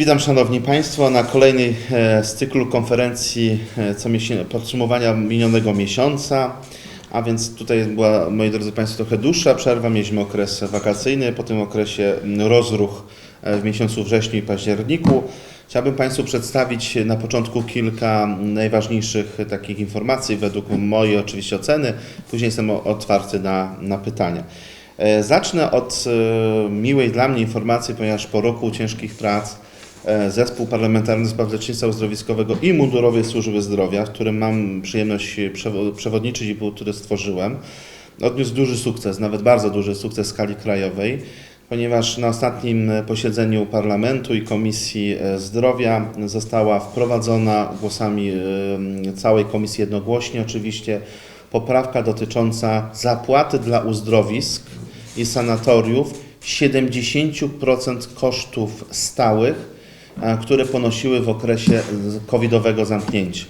Witam Szanowni Państwo na kolejnej e, z cyklu konferencji e, co podsumowania minionego miesiąca. A więc tutaj była, moi drodzy Państwo, trochę dłuższa przerwa. Mieliśmy okres wakacyjny, po tym okresie rozruch e, w miesiącu wrześniu i październiku. Chciałbym Państwu przedstawić na początku kilka najważniejszych takich informacji według mojej oczywiście oceny. Później jestem otwarty na, na pytania. Zacznę od miłej dla mnie informacji, ponieważ po roku ciężkich prac Zespół Parlamentarny Spraw Lecznictwa Uzdrowiskowego i Mundurowej Służby Zdrowia, w którym mam przyjemność przewo- przewodniczyć i który stworzyłem, odniósł duży sukces, nawet bardzo duży sukces w skali krajowej, ponieważ na ostatnim posiedzeniu Parlamentu i Komisji e, Zdrowia została wprowadzona głosami e, całej komisji jednogłośnie. Oczywiście poprawka dotycząca zapłaty dla uzdrowisk i sanatoriów 70% kosztów stałych, e, które ponosiły w okresie covidowego zamknięcia.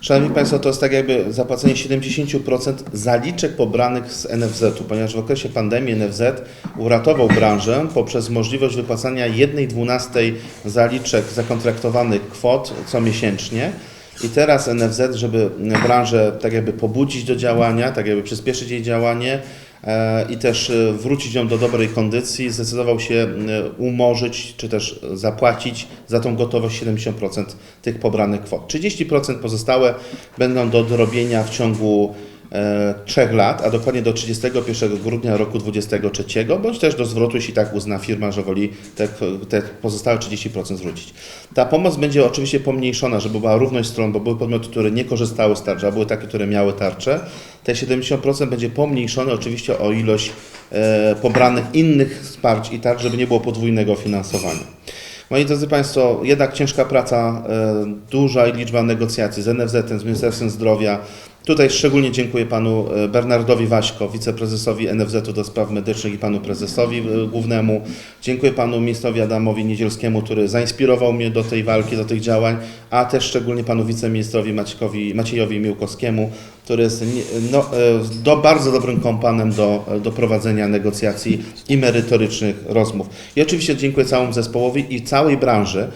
Szanowni Państwo, to jest tak jakby zapłacenie 70% zaliczek pobranych z NFZ-u, ponieważ w okresie pandemii NFZ uratował branżę poprzez możliwość wypłacania 1,12 zaliczek zakontraktowanych kwot co miesięcznie. I teraz NFZ, żeby branżę tak jakby pobudzić do działania, tak jakby przyspieszyć jej działanie i też e, wrócić ją do dobrej kondycji, zdecydował się e, umorzyć czy też zapłacić za tą gotowość 70% tych pobranych kwot. 30% pozostałe będą do dorobienia w ciągu e, trzech lat, a dokładnie do 31 grudnia roku 2023, bądź też do zwrotu, jeśli tak uzna firma, że woli te, te pozostałe 30% zwrócić. Ta pomoc będzie oczywiście pomniejszona, żeby była równość stron, bo były podmioty, które nie korzystały z tarczy, a były takie, które miały tarczę. Te 70% będzie pomniejszone oczywiście o ilość e, pobranych innych wsparć i tarcz, żeby nie było podwójnego finansowania. Moi drodzy Państwo, jednak ciężka praca, e, duża liczba negocjacji z NFZ-em, z Ministerstwem Zdrowia. Tutaj szczególnie dziękuję panu e, Bernardowi Waśko, wiceprezesowi NFZ-u do spraw medycznych i panu prezesowi e, głównemu. Dziękuję panu ministrowi Adamowi Niedzielskiemu, który zainspirował mnie do tej walki, do tych działań, a też szczególnie panu wiceministrowi Maciejowi, Maciejowi Miłkowskiemu, który jest no, e, do, bardzo dobrym kompanem do, do prowadzenia negocjacji i merytorycznych rozmów. I oczywiście dziękuję całemu zespołowi i całej branży,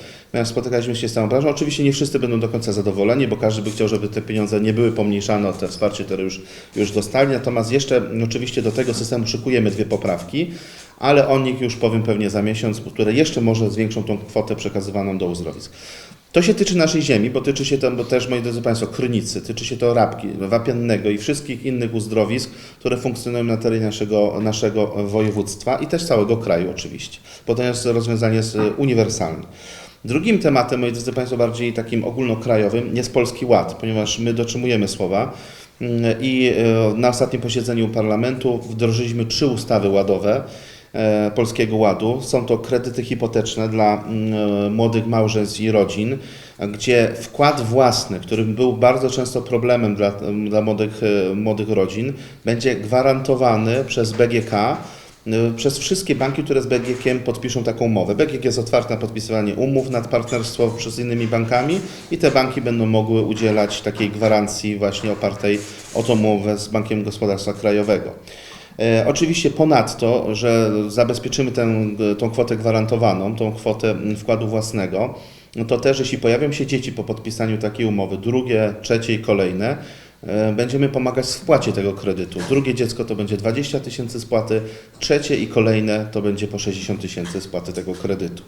spotykaliśmy się z całą branżą. Oczywiście nie wszyscy będą do końca zadowoleni, bo każdy by chciał, żeby te pieniądze nie były pomniejszane o te wsparcie, które już, już dostali. Natomiast jeszcze mm, oczywiście do tego systemu szykujemy dwie poprawki, ale o nich już powiem pewnie za miesiąc, które jeszcze może zwiększą tą kwotę przekazywaną do uzdrowisk. To się tyczy naszej ziemi, bo tyczy się to bo też, moi drodzy Państwo, Krynicy, tyczy się to Rabki, Wapiennego i wszystkich innych uzdrowisk, które funkcjonują na terenie naszego, naszego województwa i też całego kraju oczywiście, bo to jest rozwiązanie jest e, uniwersalne. Drugim tematem, moi drodzy Państwo, bardziej takim ogólnokrajowym jest Polski Ład, ponieważ my dotrzymujemy słowa mm, i e, na ostatnim posiedzeniu parlamentu wdrożyliśmy trzy ustawy ładowe e, Polskiego Ładu. Są to kredyty hipoteczne dla mm, młodych małżeństw i rodzin, gdzie wkład własny, który był bardzo często problemem dla, dla młodych, e, młodych rodzin, będzie gwarantowany przez BGK przez wszystkie banki, które z BGK podpiszą taką umowę. BGK jest otwarty na podpisywanie umów nad partnerstwo przez innymi bankami i te banki będą mogły udzielać takiej gwarancji właśnie opartej o tą umowę z Bankiem Gospodarstwa Krajowego. E, Oczywiście ponadto, że zabezpieczymy tę, tą kwotę gwarantowaną, tą kwotę mm, wkładu własnego, no to też jeśli pojawią się dzieci po podpisaniu takiej umowy, drugie, trzecie i kolejne, będziemy pomagać w spłacie tego kredytu. Drugie dziecko to będzie 20 tysięcy spłaty, trzecie i kolejne to będzie po 60 tysięcy spłaty tego kredytu.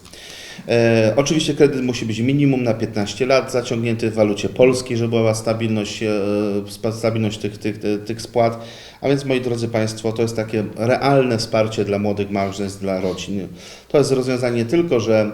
E, oczywiście kredyt musi być minimum na 15 lat, zaciągnięty w walucie polskiej, żeby była stabilność, e, stabilność tych, tych, tych, spłat. A więc, moi drodzy Państwo, to jest takie realne wsparcie dla młodych małżeństw, dla rodzin. To jest rozwiązanie nie tylko, że,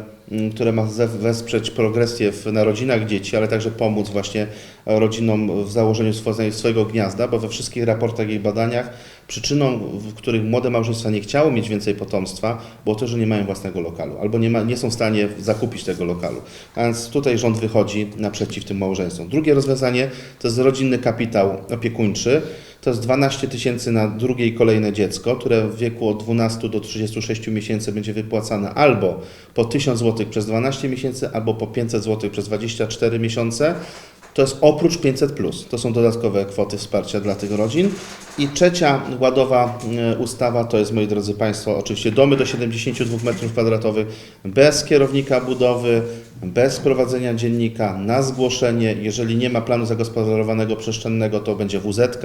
które ma ze- wesprzeć progresję w narodzinach dzieci, ale także pomóc właśnie rodzinom w założeniu swo- swojego gniazda, bo we wszystkich raportach i badaniach przyczyną, w których młode małżeństwa nie chciały mieć więcej potomstwa, było to, że nie mają własnego lokalu albo nie, ma, nie są w stanie zakupić tego lokalu. A więc tutaj rząd wychodzi naprzeciw tym małżeństwom. Drugie rozwiązanie to jest rodzinny kapitał opiekuńczy. To jest 12 tysięcy na drugie i kolejne dziecko, które w wieku od 12 do 36 miesięcy będzie wypłacane albo po 1000 zł przez 12 miesięcy, albo po 500 zł przez 24 miesiące. To jest oprócz 500. To są dodatkowe kwoty wsparcia dla tych rodzin. I trzecia ładowa e, ustawa to jest, moi drodzy Państwo, oczywiście domy do 72 m2 bez kierownika budowy, bez prowadzenia dziennika, na zgłoszenie. Jeżeli nie ma planu zagospodarowanego przestrzennego, to będzie WZ,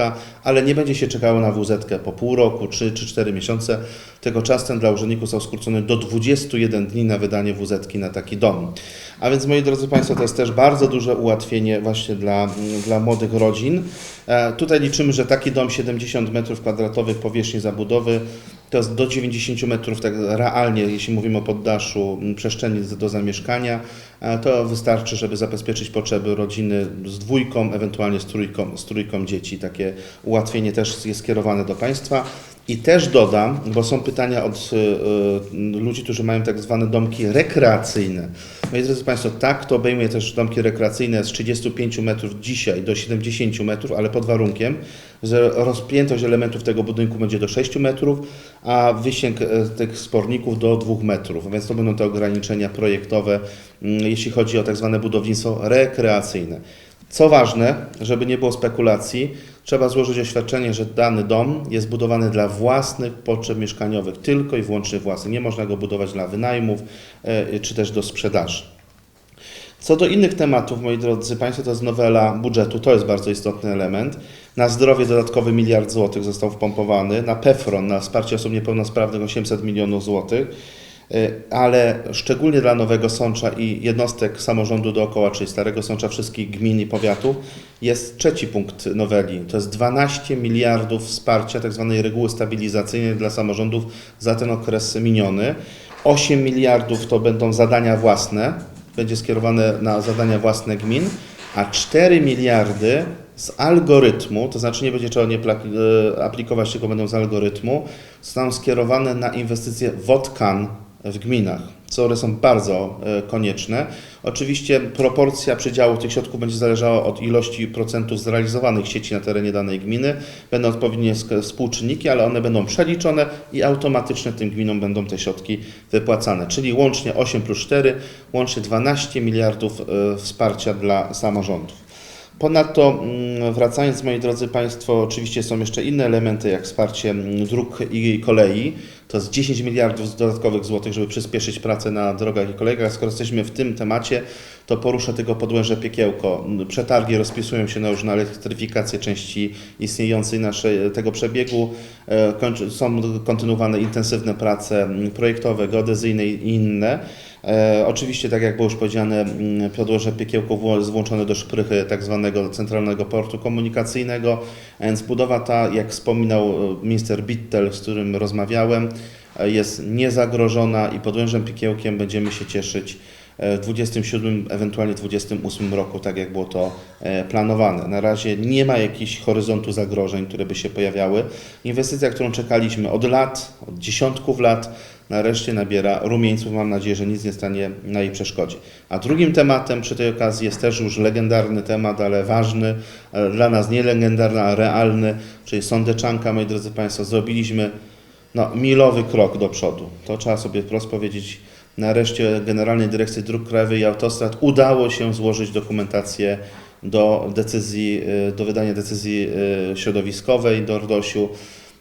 ale nie będzie się czekało na WZ po pół roku, 3 czy 4 miesiące. Tego czas ten dla urzędników został skrócony do 21 dni na wydanie WZ na taki dom. A więc, moi drodzy Państwo, to jest też bardzo duże ułatwienie właśnie dla, dla młodych rodzin. E, tutaj liczymy, że taki dom 70 m2 powierzchni zabudowy to jest do 90 metrów tak realnie, jeśli mówimy o poddaszu przestrzeni do zamieszkania, to wystarczy, żeby zabezpieczyć potrzeby rodziny z dwójką, ewentualnie z trójką, z trójką dzieci. Takie ułatwienie też jest skierowane do Państwa. I też dodam, bo są pytania od y, y, ludzi, którzy mają tak zwane domki rekreacyjne. Moi drodzy Państwo, tak, to obejmuje też domki rekreacyjne z 35 metrów dzisiaj do 70 metrów, ale pod warunkiem, że rozpiętość elementów tego budynku będzie do 6 metrów, a wysięg e, tych sporników do 2 metrów. Więc to będą te ograniczenia projektowe, mm, jeśli chodzi o tak zwane budownictwo rekreacyjne. Co ważne, żeby nie było spekulacji, trzeba złożyć oświadczenie, że dany dom jest budowany dla własnych potrzeb mieszkaniowych, tylko i wyłącznie własnych. Nie można go budować dla wynajmów e, czy też do sprzedaży. Co do innych tematów, moi drodzy Państwo, to jest nowela budżetu, to jest bardzo istotny element. Na zdrowie dodatkowy miliard złotych został wpompowany, na PEFRON, na wsparcie osób niepełnosprawnych 800 milionów złotych, ale szczególnie dla Nowego Sącza i jednostek samorządu dookoła, czyli Starego Sącza, wszystkich gmin i powiatów, jest trzeci punkt noweli. To jest 12 miliardów wsparcia tzw. reguły stabilizacyjnej dla samorządów za ten okres miniony. 8 miliardów to będą zadania własne, będzie skierowane na zadania własne gmin, a 4 miliardy z algorytmu, to znaczy nie będzie trzeba nie e, aplikować, tylko będą z algorytmu, zostaną skierowane na inwestycje WOTKAN w gminach, które są bardzo e, konieczne. Oczywiście proporcja przydziału tych środków będzie zależała od ilości procentów zrealizowanych sieci na terenie danej gminy. Będą odpowiednie współczynniki, ale one będą przeliczone i automatycznie tym gminom będą te środki wypłacane. Czyli łącznie 8 plus 4, łącznie 12 miliardów e, wsparcia dla samorządów. Ponadto, mm, wracając, moi drodzy Państwo, oczywiście są jeszcze inne elementy, jak wsparcie mm, dróg i kolei. To jest 10 miliardów dodatkowych złotych, żeby przyspieszyć pracę na drogach i kolejach. A skoro jesteśmy w tym temacie, to poruszę tylko podłęże piekiełko. Przetargi rozpisują się na już na elektryfikację części istniejącej naszej, tego przebiegu. E, są kontynuowane intensywne prace projektowe, geodezyjne i inne. E, oczywiście, tak jak było już powiedziane, podłoże piekiełko włączone do szprychy tak zwanego centralnego portu komunikacyjnego, a więc budowa ta, jak wspominał e, minister Bittel, z którym rozmawiałem, e, jest niezagrożona i podłężem piekiełkiem będziemy się cieszyć e, w 27, ewentualnie 28 roku, tak jak było to e, planowane. Na razie nie ma jakichś horyzontu zagrożeń, które by się pojawiały. Inwestycja, którą czekaliśmy od lat, od dziesiątków lat, nareszcie nabiera rumieńców. Mam nadzieję, że nic nie stanie na jej przeszkodzie. A drugim tematem przy tej okazji jest też już legendarny temat, ale ważny, ale dla nas nie legendarny, a realny, czyli Sądeczanka, moi drodzy Państwo, zrobiliśmy no, milowy krok do przodu. To trzeba sobie wprost powiedzieć. Nareszcie Generalnej Dyrekcji Dróg Krajowych i Autostrad udało się złożyć dokumentację do decyzji, y, do wydania decyzji y, środowiskowej do RDOŚ-u.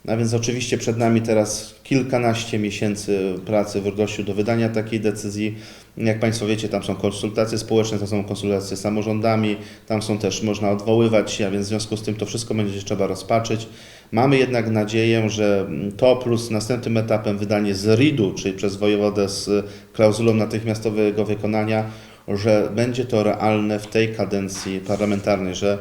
A więc oczywiście przed nami teraz kilkanaście miesięcy pracy w RDOŚ-u do wydania takiej decyzji. Jak Państwo wiecie, tam są konsultacje społeczne, tam są konsultacje z samorządami, tam są też, można odwoływać się, a więc w związku z tym to wszystko będzie trzeba rozpaczyć. Mamy jednak nadzieję, że to plus następnym etapem wydanie z RID-u, czyli przez wojewodę z klauzulą natychmiastowego wykonania, że będzie to realne w tej kadencji parlamentarnej, że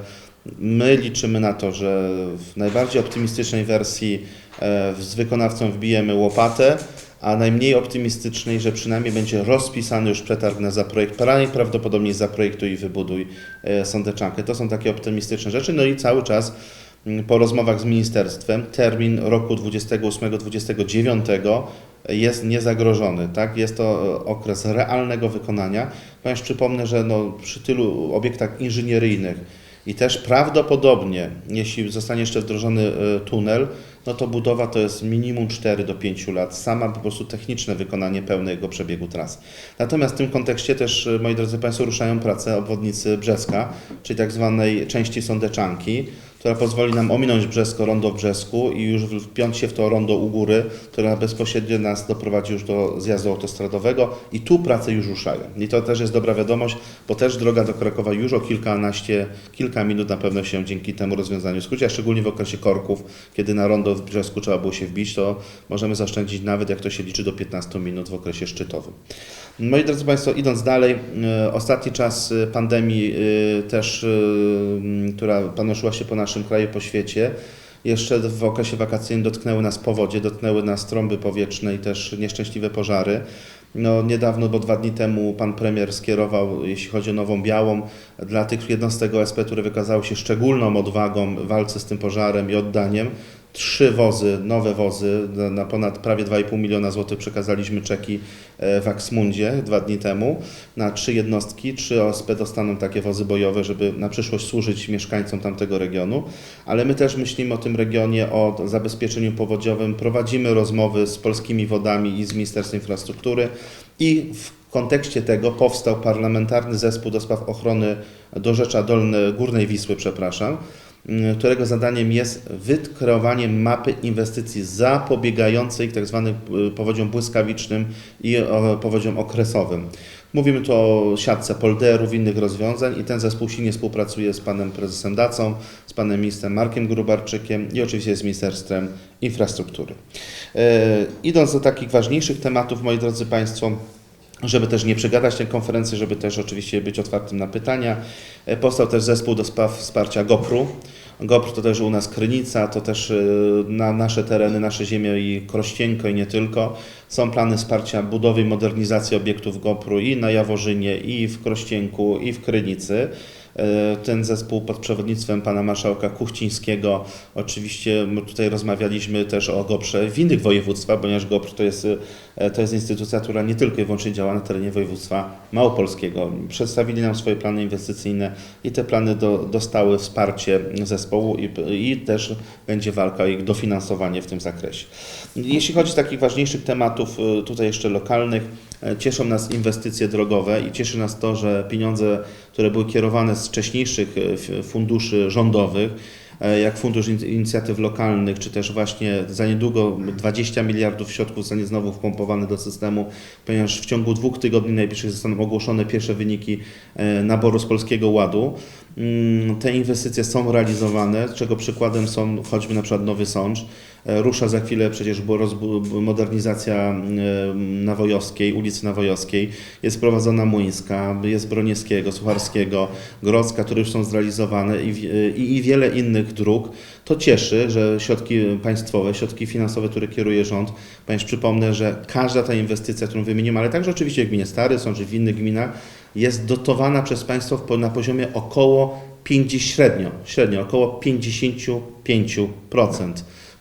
my liczymy na to, że w najbardziej optymistycznej wersji e, z wykonawcą wbijemy łopatę, a najmniej optymistycznej, że przynajmniej będzie rozpisany już przetarg na zaprojekt, najprawdopodobniej zaprojektuj i wybuduj e, sądeczankę. To są takie optymistyczne rzeczy. No i cały czas mm, po rozmowach z ministerstwem termin roku 28-29 jest niezagrożony. Tak? Jest to e, okres realnego wykonania. Ponieważ przypomnę, że no, przy tylu obiektach inżynieryjnych i też prawdopodobnie, jeśli zostanie jeszcze wdrożony e, tunel, no to budowa to jest minimum 4 do 5 lat, sama po prostu techniczne wykonanie pełnego przebiegu tras. Natomiast w tym kontekście też, y, moi drodzy Państwo, ruszają prace obwodnicy Brzeska, czyli tak zwanej części Sądeczanki, która pozwoli nam ominąć Brzesko, rondo w Brzesku i już wpiąć się w to rondo u góry, która bezpośrednio nas doprowadzi już do zjazdu autostradowego i tu prace już ruszają. I to też jest dobra wiadomość, bo też droga do Krakowa już o kilkanaście, kilka minut na pewno się dzięki temu rozwiązaniu skróci, a szczególnie w okresie korków, kiedy na rondo w Brzesku trzeba było się wbić, to możemy zaszczędzić nawet, jak to się liczy, do 15 minut w okresie szczytowym. Moi drodzy Państwo, idąc dalej, e, ostatni czas e, pandemii e, też, która panoszyła się po naszym kraju, po świecie, jeszcze w okresie wakacyjnym dotknęły nas powodzie, dotknęły nas trąby powietrzne i też nieszczęśliwe pożary. No, niedawno, bo dwa dni temu pan premier skierował, jeśli chodzi o Nową Białą, dla tych jednostek OSP, które wykazały się szczególną odwagą w walce z tym pożarem i oddaniem, trzy wozy, nowe wozy, na- na ponad prawie 2,5 miliona złotych przekazaliśmy czeki e, w Aksmundzie dwa dni temu na trzy jednostki. Trzy OSP dostaną takie wozy bojowe, żeby na przyszłość służyć mieszkańcom tamtego regionu. Ale my też myślimy o tym regionie, o zabezpieczeniu powodziowym. Prowadzimy rozmowy z polskimi wodami i z Ministerstwem Infrastruktury i w kontekście tego powstał parlamentarny zespół do spraw ochrony Dorzecza Dolne, Górnej Wisły, przepraszam, którego zadaniem jest wykreowanie mapy inwestycji zapobiegającej tzw. powodziom błyskawicznym i powodziom okresowym. Mówimy tu o siatce polderów, innych rozwiązań i ten zespół silnie współpracuje z panem prezesem Dacą, z panem ministrem Markiem Grubarczykiem i oczywiście z Ministerstwem Infrastruktury. E, idąc do takich ważniejszych tematów, moi drodzy Państwo, żeby też nie przegadać tej konferencji, żeby też oczywiście być otwartym na pytania. E, Powstał też zespół do spraw wsparcia GoPru. GoPr to też u nas Krynica, to też e, na nasze tereny, nasze ziemie i Krościenko i nie tylko. Są plany wsparcia budowy i modernizacji obiektów GoPru i na Jaworzynie, i w Krościenku, i w Krynicy. E, Ten zespół pod przewodnictwem pana marszałka Kuchcińskiego, oczywiście tutaj rozmawialiśmy też o GoPrze w innych województwach, ponieważ GoPr to jest, e, to jest instytucja, która nie tylko i wyłącznie działa na terenie województwa małopolskiego. Przedstawili nam swoje plany inwestycyjne i te plany do, dostały wsparcie zespołu i, i też będzie walka o ich dofinansowanie w tym zakresie. Jeśli chodzi o takich ważniejszych tematów, e, tutaj jeszcze lokalnych, cieszą nas inwestycje drogowe i cieszy nas to, że pieniądze, które były kierowane z wcześniejszych e, funduszy rządowych, e, jak Fundusz In- Inicjatyw Lokalnych, czy też właśnie za niedługo 20 miliardów środków zostanie znowu wpompowane do systemu, ponieważ w ciągu dwóch tygodni najbliższych zostaną ogłoszone pierwsze wyniki e, naboru z Polskiego Ładu. Mm, Te inwestycje są realizowane, czego przykładem są choćby na przykład Nowy Sącz. E, Rusza za chwilę przecież modernizacja e, Nawojowskiej, ulicy Nawojowskiej. Jest prowadzona Młyńska, jest Broniewskiego, Sucharskiego, Grodzka, które już są zrealizowane i, w- i, i wiele innych dróg. To cieszy, że środki państwowe, środki finansowe, które kieruje rząd, ponieważ przypomnę, że każda ta inwestycja, którą wymieniłem, ale także oczywiście w gminie Stary, są czy w innych gminach, jest dotowana przez państwo na poziomie około 50, średnio, średnio około 55%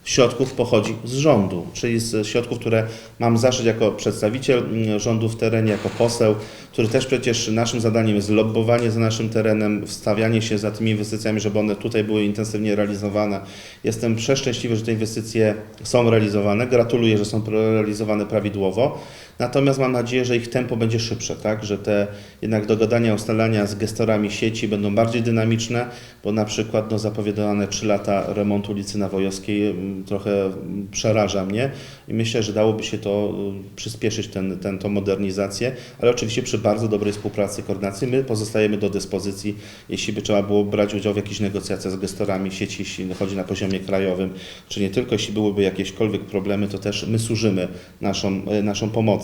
środków pochodzi z rządu, czyli z środków, które mam zaszczyt jako przedstawiciel mm, rządu w terenie, jako poseł, który też przecież naszym zadaniem jest lobbowanie za naszym terenem, wstawianie się za tymi inwestycjami, żeby one tutaj były intensywnie realizowane. Jestem przeszczęśliwy, że te inwestycje są realizowane. Gratuluję, że są realizowane prawidłowo. Natomiast mam nadzieję, że ich tempo będzie szybsze, tak? że te jednak dogadania, ustalania z gestorami sieci będą bardziej dynamiczne, bo na przykład no, zapowiadane 3 lata remontu ulicy Nawojowskiej mm, trochę mm, przeraża mnie i myślę, że dałoby się to y, przyspieszyć ten, ten, modernizację, ale oczywiście przy bardzo dobrej współpracy, koordynacji my pozostajemy do dyspozycji, jeśli by trzeba było brać udział w jakichś negocjacjach z gestorami sieci, jeśli chodzi na poziomie krajowym, czy nie tylko, jeśli byłyby jakiekolwiek problemy, to też my służymy naszą, y, naszą pomocą.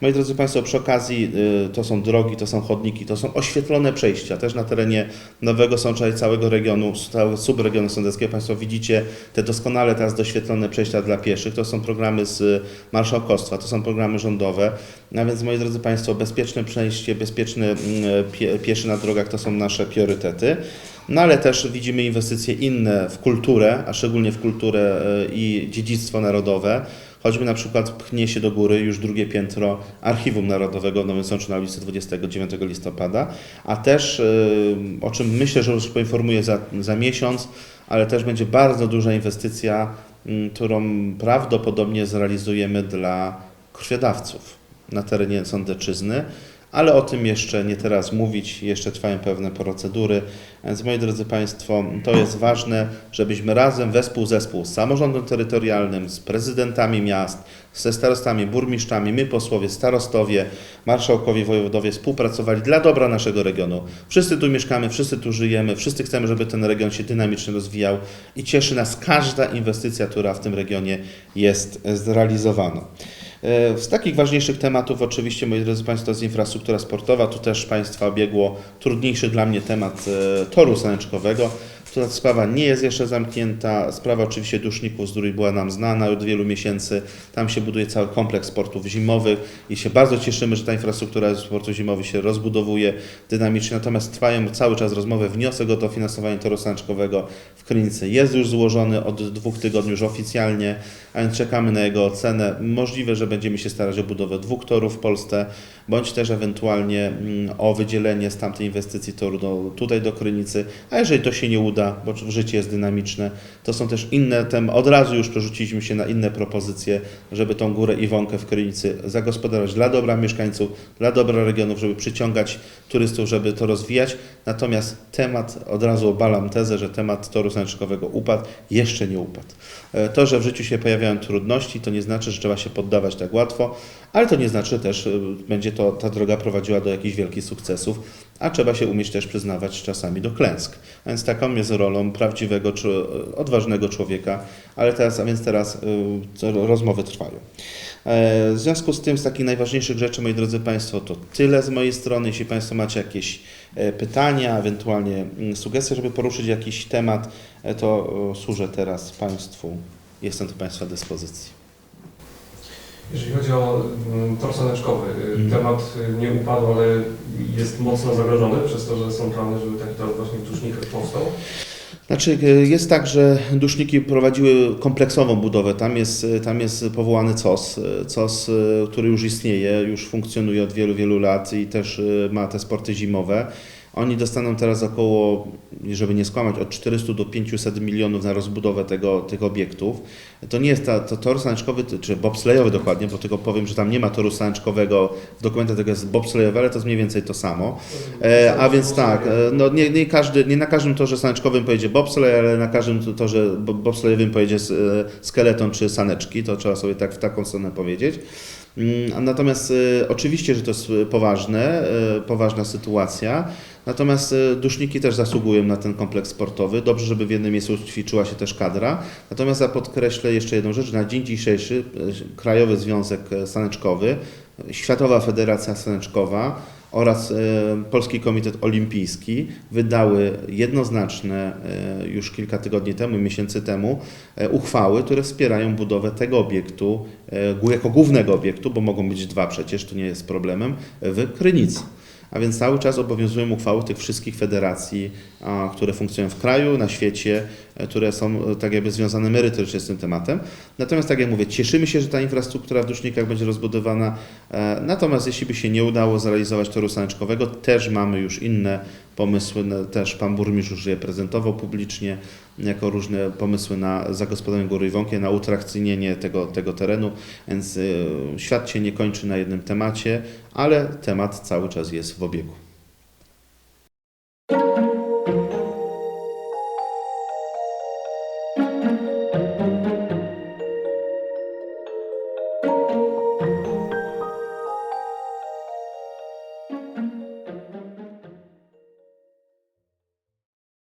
Moi drodzy Państwo, przy okazji y, to są drogi, to są chodniki, to są oświetlone przejścia, też na terenie Nowego Sącza i całego regionu, całego subregionu sądeckiego. Państwo widzicie te doskonale teraz doświetlone przejścia dla pieszych. To są programy z y, marszałkostwa, to są programy rządowe. A więc, moi drodzy Państwo, bezpieczne przejście, bezpieczny pie, pieszy na drogach to są nasze priorytety. No ale też widzimy inwestycje inne w kulturę, a szczególnie w kulturę y, i dziedzictwo narodowe. Choćby na przykład pchnie się do góry już drugie piętro Archiwum Narodowego w Nowym Sączu na ulicy 29 listopada, a też, y, o czym myślę, że już poinformuję za, za miesiąc, ale też będzie bardzo duża inwestycja m, którą prawdopodobnie zrealizujemy dla krwiodawców na terenie Sądeczyzny, ale o tym jeszcze nie teraz mówić, jeszcze trwają pewne procedury. Więc moi drodzy Państwo, to jest ważne, żebyśmy razem, wespół zespół z samorządem terytorialnym, z prezydentami miast, ze starostami, burmistrzami, my posłowie, starostowie, marszałkowie, wojewodowie współpracowali dla dobra naszego regionu. Wszyscy tu mieszkamy, wszyscy tu żyjemy, wszyscy chcemy, żeby ten region się dynamicznie rozwijał i cieszy nas każda inwestycja, która w tym regionie jest zrealizowana. E, Z takich ważniejszych tematów oczywiście, moi drodzy Państwo, jest infrastruktura sportowa. Tu też Państwa obiegło trudniejszy dla mnie temat e, toru saneczkowego. Ta sprawa nie jest jeszcze zamknięta. Sprawa oczywiście duszników, z której była nam znana od wielu miesięcy. Tam się buduje cały kompleks sportów zimowych i się bardzo cieszymy, że ta infrastruktura sportu zimowych się rozbudowuje dynamicznie. Natomiast trwają cały czas rozmowy. Wniosek o dofinansowanie toru saneczkowego w Krynicy jest już złożony od dwóch tygodni już oficjalnie, a więc czekamy na jego ocenę. Możliwe, że będziemy się starać o budowę dwóch torów w Polsce, bądź też ewentualnie mm, o wydzielenie z tamtej inwestycji toru do, tutaj do Krynicy, a jeżeli to się nie uda, bo życie jest dynamiczne, to są też inne tem. Od razu już przerzuciliśmy się na inne propozycje, żeby tą górę Iwonkę w Krynicy zagospodarować dla dobra mieszkańców, dla dobra regionów, żeby przyciągać turystów, żeby to rozwijać. Natomiast temat, od razu obalam tezę, że temat toru saneczkowego upadł, jeszcze nie upadł. E, To, że w życiu się pojawiają trudności, to nie znaczy, że trzeba się poddawać tak łatwo, ale to nie znaczy też, y, będzie to ta droga prowadziła do jakichś wielkich sukcesów, a trzeba się umieć też przyznawać czasami do klęsk. A więc taką jest rolą prawdziwego, czy odważnego człowieka, ale teraz, a więc teraz y, rozmowy trwają. E, W związku z tym, z takich najważniejszych rzeczy, moi drodzy Państwo, to tyle z mojej strony. Jeśli Państwo macie jakieś e, pytania, ewentualnie mm, sugestie, żeby poruszyć jakiś temat, e, to służę teraz Państwu. Jestem do Państwa dyspozycji. Jeżeli chodzi o mm, tor saneczkowy, y, Mhm. temat y, nie upadł, ale jest mocno zagrożony przez to, że są plany, żeby taki tor właśnie w Tusznikach powstał. Znaczy, e, jest tak, że duszniki prowadziły kompleksową budowę. Tam jest, tam jest powołany COS, COS, który już istnieje, już funkcjonuje od wielu, wielu lat i też ma te sporty zimowe. Oni dostaną teraz około, żeby nie skłamać, od 400 do 500 milionów na rozbudowę tego, tych obiektów. To nie jest ta, to tor saneczkowy, czy bobslejowy dokładnie, bo tylko powiem, że tam nie ma toru saneczkowego, w dokumentach tego jest bobslejowy, ale to jest mniej więcej to samo. E, a więc tak, e, no nie, nie, każdy, nie na każdym torze saneczkowym pojedzie bobslej, ale na każdym torze bo- bobslejowym pojedzie e, skeleton czy saneczki, to trzeba sobie tak w taką stronę powiedzieć. Mm, Natomiast e, oczywiście, że to jest e, poważne, e, poważna sytuacja. Natomiast duszniki też zasługują na ten kompleks sportowy. Dobrze, żeby w jednym miejscu ćwiczyła się też kadra. Natomiast ja podkreślę jeszcze jedną rzecz. Na dzień dzisiejszy Krajowy Związek Saneczkowy, Światowa Federacja Saneczkowa oraz e, Polski Komitet Olimpijski wydały jednoznaczne e, już kilka tygodni temu, miesięcy temu e, uchwały, które wspierają budowę tego obiektu jako głównego obiektu, bo mogą być dwa przecież, to nie jest problemem, w Krynicy. A więc cały czas obowiązują uchwały tych wszystkich federacji, które funkcjonują w kraju, na świecie, e, które są e, tak jakby związane merytorycznie z tym tematem. Natomiast tak jak mówię, cieszymy się, że ta infrastruktura w Dusznikach będzie rozbudowana. E, Natomiast jeśli by się nie udało zrealizować toru saneczkowego, też mamy już inne pomysły, też pan burmistrz już je prezentował publicznie, jako różne pomysły na zagospodarowanie Góry Iwonki, na utrakcyjnienie tego, tego terenu, więc y, świat się nie kończy na jednym temacie, ale temat cały czas jest w obiegu.